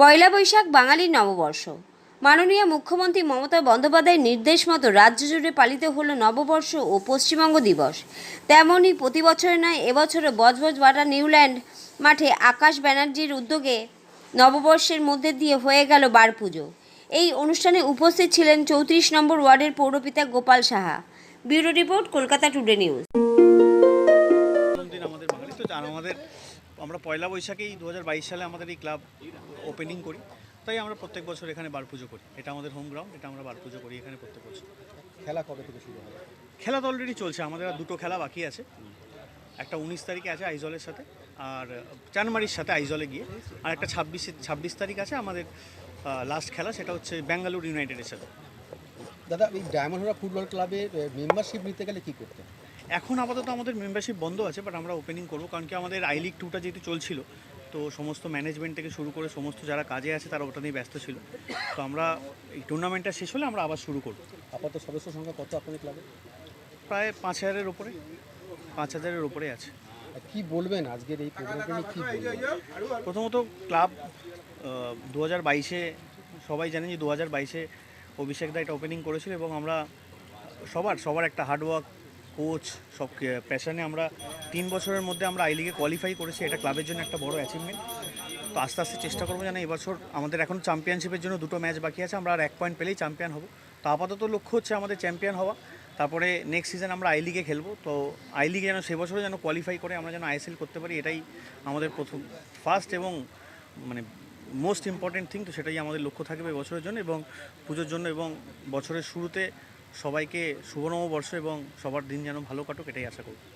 পয়লা বৈশাখ, বাঙালির নববর্ষ। মাননীয় মুখ্যমন্ত্রী মমতা বন্দ্যোপাধ্যায়ের নির্দেশ মতো রাজ্য জুড়ে পালিত হলো নববর্ষ ও পশ্চিমবঙ্গ দিবস। তেমনই প্রতি বছরের নয় এবছরও বজবজ বাটা নিউল্যান্ড মাঠে আকাশ ব্যানার্জির উদ্যোগে নববর্ষের মধ্যে দিয়ে হয়ে গেল বার পুজো। এই অনুষ্ঠানে উপস্থিত ছিলেন চৌত্রিশ নম্বর ওয়ার্ডের পৌরপিতা Gopal Saha. Bureau report, Kolkata today news. আমাদের আমরা পয়লা বৈশাখেই দু হাজার বাইশ সালে আমাদের এই ক্লাব ওপেনিং করি। তাই আমরা প্রত্যেক বছর এখানে বার পুজো করি। এটা আমাদের হোম গ্রাউন্ড এটা আমরা বার পুজো করি এখানে প্রত্যেক বছর। খেলা কবে থেকে শুরু হবে খেলা তো অলরেডি চলছে আমাদের আর দুটো খেলা বাকি আছে। একটা উনিশ তারিখে আছে আইজলের সাথে আর জানুয়ারির সাথে আইজলে গিয়ে। আর একটা ছাব্বিশে ছাব্বিশ তারিখ আছে আমাদের লাস্ট খেলা সেটা হচ্ছে ব্যাঙ্গালোর ইউনাইটেডের সাথে। দাদা এই ডায়মন্ড ফুটবল ক্লাবের মেম্বারশিপ নিতে গেলে কী করতে? এখন আপাতত আমাদের মেম্বারশিপ বন্ধ আছে বাট আমরা ওপেনিং করব কারণ কি আমাদের আই লিগ টুটা যেহেতু চলছিল তো সমস্ত ম্যানেজমেন্ট থেকে শুরু করে সমস্ত যারা কাজে আছে তারা ওটা নিয়ে ব্যস্ত ছিল। তো আমরা এই টুর্নামেন্টটা শেষ হলে আমরা আবার শুরু করব। আপাতত সদস্য সংখ্যা কত আপনাদের ক্লাবে প্রায় পাঁচ হাজারের ওপরে পাঁচ হাজারের ওপরে আছে। কি বলবেন আজকের এই প্রোগ্রামটা নিয়ে কি বলবেন? প্রথমত ক্লাব দু হাজার বাইশে সবাই জানেন যে দু হাজার বাইশে অভিষেক দা এটা ওপেনিং করেছিল এবং আমরা সবার সবার একটা হার্ডওয়ার্ক কোচ সব প্যাশনে আমরা তিন বছরের মধ্যে আমরা আই লিগে কোয়ালিফাই করেছি। এটা ক্লাবের জন্য একটা বড় অ্যাচিভমেন্ট তো আস্তে আস্তে চেষ্টা করব যেন এবছর আমাদের এখন চ্যাম্পিয়নশিপের জন্য দুটো ম্যাচ বাকি আছে। আমরা আর এক পয়েন্ট পেলেই চ্যাম্পিয়ন হব। তো আপাতত লক্ষ্য হচ্ছে আমাদের চ্যাম্পিয়ন হওয়া। তারপরে নেক্সট সিজন আমরা আই লিগে খেলব। তো আই লিগে যেন সে বছরও যেন কোয়ালিফাই করে আমরা যেন আইএসএল করতে পারি, এটাই আমাদের প্রথম। ফার্স্ট এবং মানে মোস্ট ইম্পর্টেন্ট থিং তো সেটাই আমাদের লক্ষ্য থাকবে বছরের জন্য এবং পুজোর জন্য এবং বছরের শুরুতে সবাইকে শুভ নববর্ষ এবং সবার দিন যেন ভালো কাটুক এটাই আশা করি